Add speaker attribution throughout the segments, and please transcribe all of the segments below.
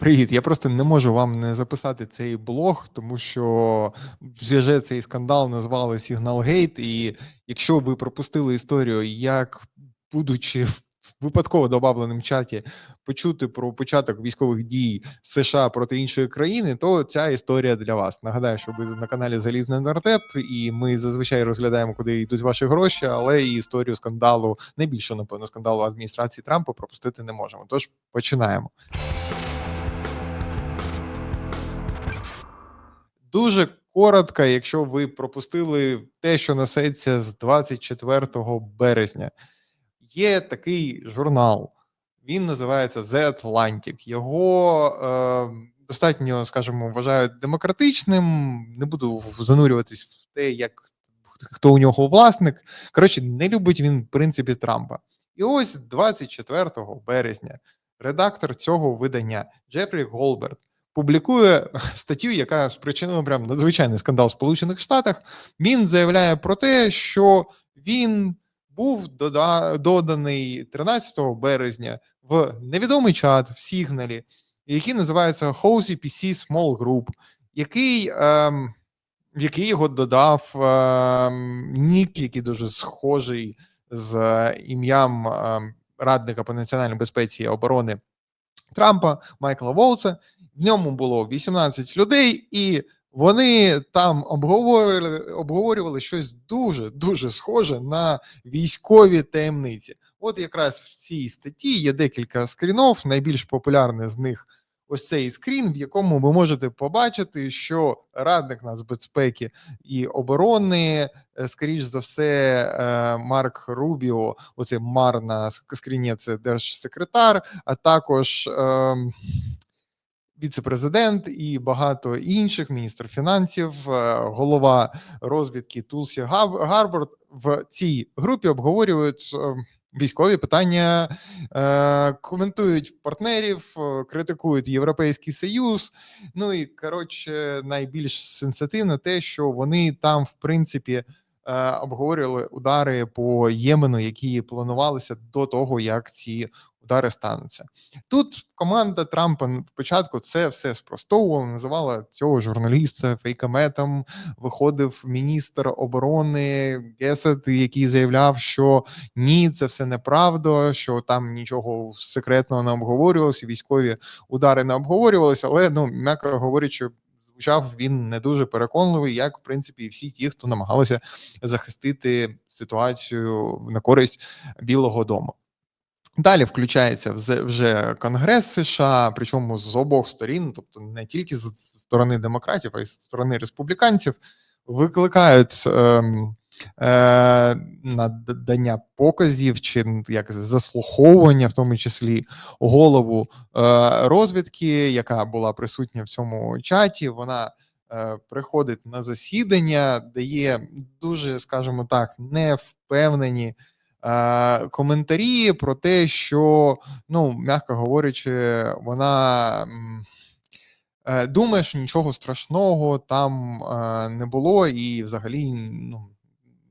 Speaker 1: Привіт. Я просто не можу вам не записати цей блог, тому що вже цей скандал назвали Сігналгейт. І якщо ви пропустили історію, як будучи в випадково добавленим чаті, почути про початок військових дій США проти іншої країни, то ця історія для вас. Нагадаю, що ви на каналі Залізний Нартеп, і ми зазвичай розглядаємо, куди йдуть ваші гроші, але і історію скандалу, найбільше напевно, скандалу адміністрації Трампа пропустити не можемо. Тож починаємо. Дуже коротко, якщо ви пропустили те, що несеться з 24 березня. Є такий журнал, він називається The Atlantic. Його е, достатньо, скажімо, вважають демократичним. Не буду занурюватись в те, як хто у нього власник. Коротше, не любить він в принципі Трампа. І ось 24 березня редактор цього видання Джефрі Голберт публікує статтю, яка спричинила прям надзвичайний скандал в Сполучених Штатах. Він заявляє про те, що він був доданий 13 березня в невідомий чат в Сігналі, який називається Housey PC Small Group, який ем, який його додав ем, нік, який дуже схожий з ім'ям ем, радника по національній безпеці і оборони Трампа Майкла Волца. В ньому було 18 людей, і вони там обговорювали обговорювали щось дуже дуже схоже на військові таємниці. От якраз в цій статті є декілька скрінов. Найбільш популярний з них ось цей скрін, в якому ви можете побачити, що радник нацбезпеки і оборони, е, скоріш за все, е, Марк Рубіо, оце Мар на скріні, це держсекретар, а також. Ем, віце-президент і багато інших міністр фінансів, е, голова розвідки Тулсі Гарборд в цій групі обговорюють е, військові питання, е, коментують партнерів, критикують Європейський Союз. Ну і коротше, найбільш сенситивне те, що вони там, в принципі. Обговорювали удари по Ємену, які планувалися до того, як ці удари стануться. Тут команда Трампа спочатку це все спростовувала, називала цього журналіста фейкометом. Виходив міністр оборони Гесет, який заявляв, що ні, це все неправда, що там нічого секретного не обговорювалося, військові удари не обговорювалися, але ну м'яко говорячи. Звучав він не дуже переконливий, як в принципі і всі ті, хто намагалися захистити ситуацію на користь Білого Дому. Далі включається вже Конгрес США, причому з обох сторін, тобто не тільки з сторони демократів, а й з сторони республіканців, викликають е, е, надання показів чи як заслуховування, в тому числі голову е, розвідки, яка була присутня в цьому чаті. Вона е, приходить на засідання, дає дуже, скажімо так, невпевнені. Е, коментарі про те, що, ну, м'яко говорячи, вона е, думає, що нічого страшного там е, не було, і взагалі ну,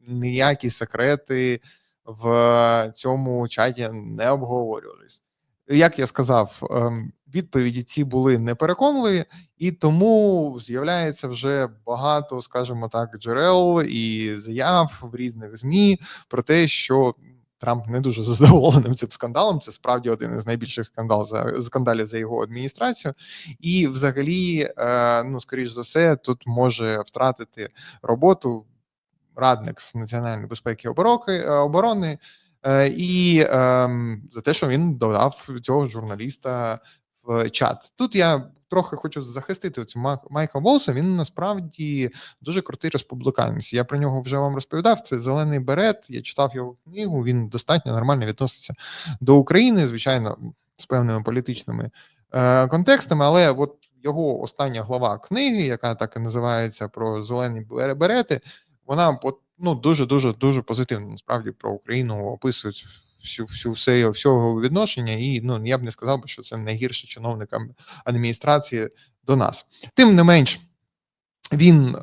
Speaker 1: ніякі секрети в цьому чаті не обговорювались. Як я сказав, ем, відповіді ці були непереконливі, і тому з'являється вже багато, скажімо так, джерел і заяв в різних змі про те, що Трамп не дуже задоволеним цим скандалом. Це справді один із найбільших скандал за скандалів за його адміністрацію, і, взагалі, е, ну скоріш за все, тут може втратити роботу радник з національної безпеки е, оборони. Е, і ем, за те, що він додав цього журналіста чат. Тут я трохи хочу захистити цю Майка Волса. Він насправді дуже крутий республіканець. Я про нього вже вам розповідав. Це зелений берет. Я читав його книгу. Він достатньо нормально відноситься до України, звичайно, з певними політичними е, контекстами, але от його остання глава книги, яка так і називається про зелені берети, вона от ну дуже дуже дуже позитивно насправді про Україну описують всю всю все всього відношення, і ну я б не сказав би, що це найгірше чиновникам адміністрації до нас. Тим не менш. Він е,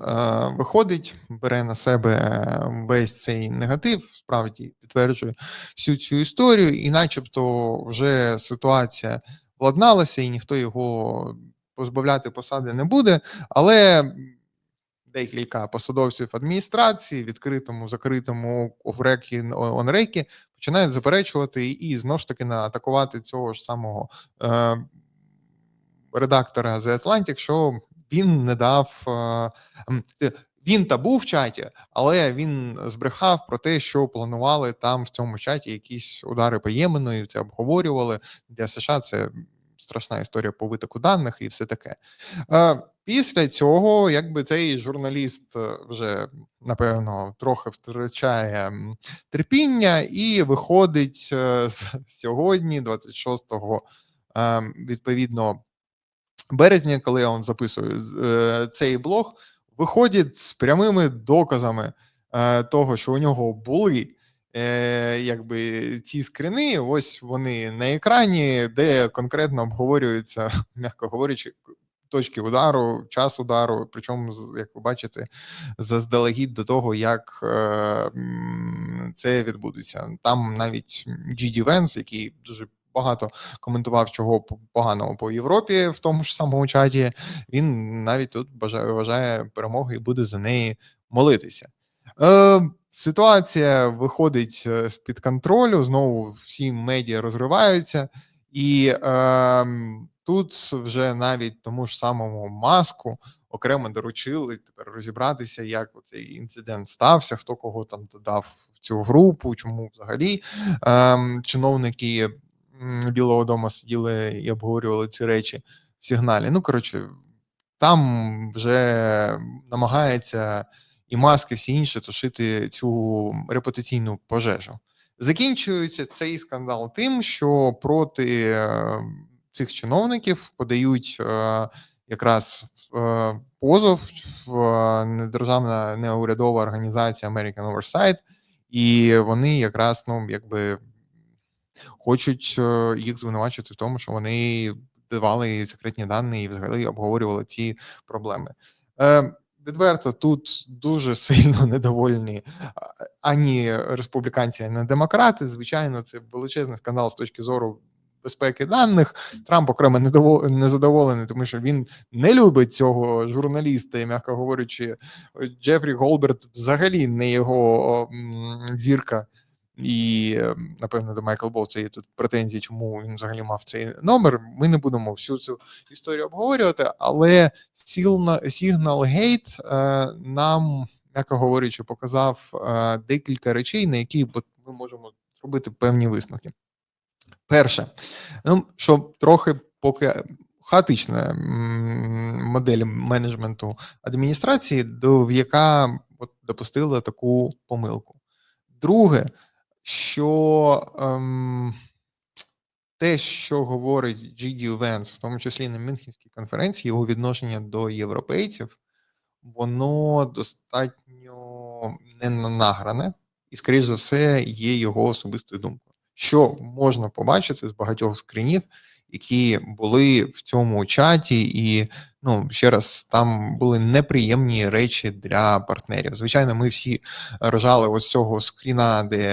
Speaker 1: виходить, бере на себе весь цей негатив, справді підтверджує всю цю історію, і, начебто, вже ситуація владналося, і ніхто його позбавляти посади не буде. Але декілька посадовців адміністрації, відкритому, закритому офрекі онрекі, починають заперечувати і знову ж таки атакувати цього ж самого е, редактора The Atlantic, що він не дав. Е, він та був в чаті, але він збрехав про те, що планували там в цьому чаті якісь удари по Ємену, і це обговорювали для США. Це страшна історія по витоку даних і все таке. Е, після цього, якби цей журналіст е, вже напевно трохи втрачає терпіння і виходить е, з сьогодні, 26-го, відповідно березня, коли я вам записую цей блог, виходить з прямими доказами того, що у нього були е, якби ці скрини, ось вони на екрані, де конкретно обговорюються, м'яко говорячи, точки удару, час удару. Причому, як ви бачите, заздалегідь до того, як е, це відбудеться. Там навіть GD Vance, який дуже багато коментував, чого поганого по Європі в тому ж самому чаті. Він навіть тут бажає вважає перемоги і буде за неї молитися. Е, Ситуація виходить е, з під контролю. Знову всі медіа розриваються, і е, тут вже навіть тому ж самому маску окремо доручили тепер розібратися, як цей інцидент стався, хто кого там додав в цю групу, чому взагалі е, чиновники Білого Дому сиділи і обговорювали ці речі в сигналі. Ну коротше, там вже намагається і маски, всі інші тушити цю репутаційну пожежу. Закінчується цей скандал тим, що проти е, цих чиновників подають е, якраз е, позов в недержавна неурядова організація American Oversight, і вони якраз ну якби хочуть їх звинувачити в тому, що вони давали секретні дані і взагалі обговорювали ці проблеми відверто тут дуже сильно недовольні ані республіканці, ані демократи. Звичайно, це величезний скандал з точки зору. Безпеки даних Трамп окремо незадоволений, тому що він не любить цього журналіста, і м'яко говорячи, Джефрі Голберт взагалі не його зірка і ем, напевно до Майкл Боу це є тут претензії, чому він взагалі мав цей номер. Ми не будемо всю цю історію обговорювати, але Signal Gate е, нам, м'яко говорячи, показав е, декілька речей, на які ми можемо зробити певні висновки. Перше, ну що трохи поки. Хаотична модель менеджменту адміністрації, до яка от допустила таку помилку. Друге, що ем, те, що говорить G.D. Венс, в тому числі на Мюнхенській конференції, його відношення до європейців, воно достатньо не награне, і, скоріш за все, є його особистою думкою. Що можна побачити з багатьох скринів, які були в цьому чаті, і ну ще раз там були неприємні речі для партнерів. Звичайно, ми всі рожали ось цього скріна, де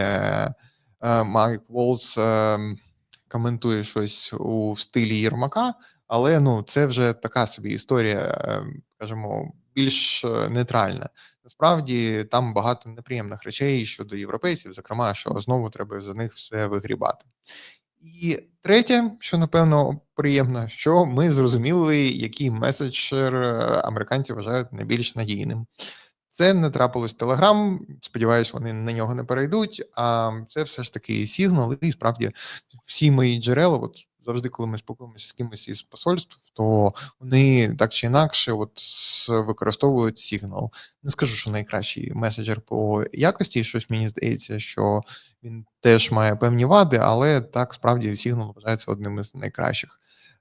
Speaker 1: е, Майк Волс е, коментує щось у стилі Єрмака, але ну це вже така собі історія, е, скажімо, більш нейтральна. Насправді там багато неприємних речей щодо європейців, зокрема, що знову треба за них все вигрібати. І третє, що напевно приємно, що ми зрозуміли, який меседжер американці вважають найбільш надійним. Це не трапилось Телеграм. Сподіваюсь, вони на нього не перейдуть. А це все ж таки сигнал, і справді всі мої джерела, от завжди, коли ми спілкуємося з кимось із посольств, то вони так чи інакше от використовують сигнал. Не скажу, що найкращий меседжер по якості, щось мені здається, що він теж має певні вади, але так справді сигнал вважається одним із найкращих.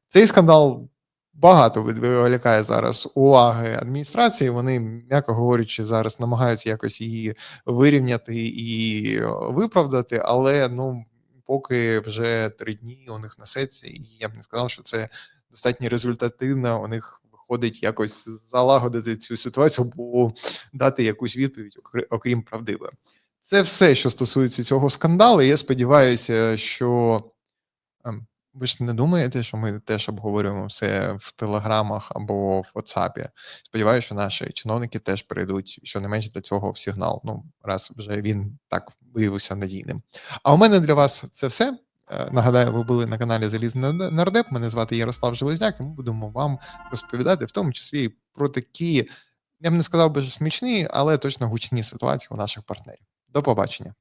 Speaker 1: Цей скандал. Багато відволікає зараз уваги адміністрації. Вони, м'яко говорячи, зараз намагаються якось її вирівняти і виправдати, але ну поки вже три дні у них несеться, і я б не сказав, що це достатньо результативно. У них виходить якось залагодити цю ситуацію, або дати якусь відповідь, окрім правдивої. Це все, що стосується цього скандалу. Я сподіваюся, що ем, ви ж не думаєте, що ми теж обговорюємо все в телеграмах або в WhatsApp. Сподіваюся, що наші чиновники теж перейдуть щонайменше до цього в сигнал. Ну, раз вже він так виявився надійним. А у мене для вас це все. Е, Нагадаю, ви були на каналі Залізний нардеп. Мене звати Ярослав Железняк, і ми будемо вам розповідати, в тому числі про такі, я б не сказав би, що смішні, але точно гучні ситуації у наших партнерів. До побачення.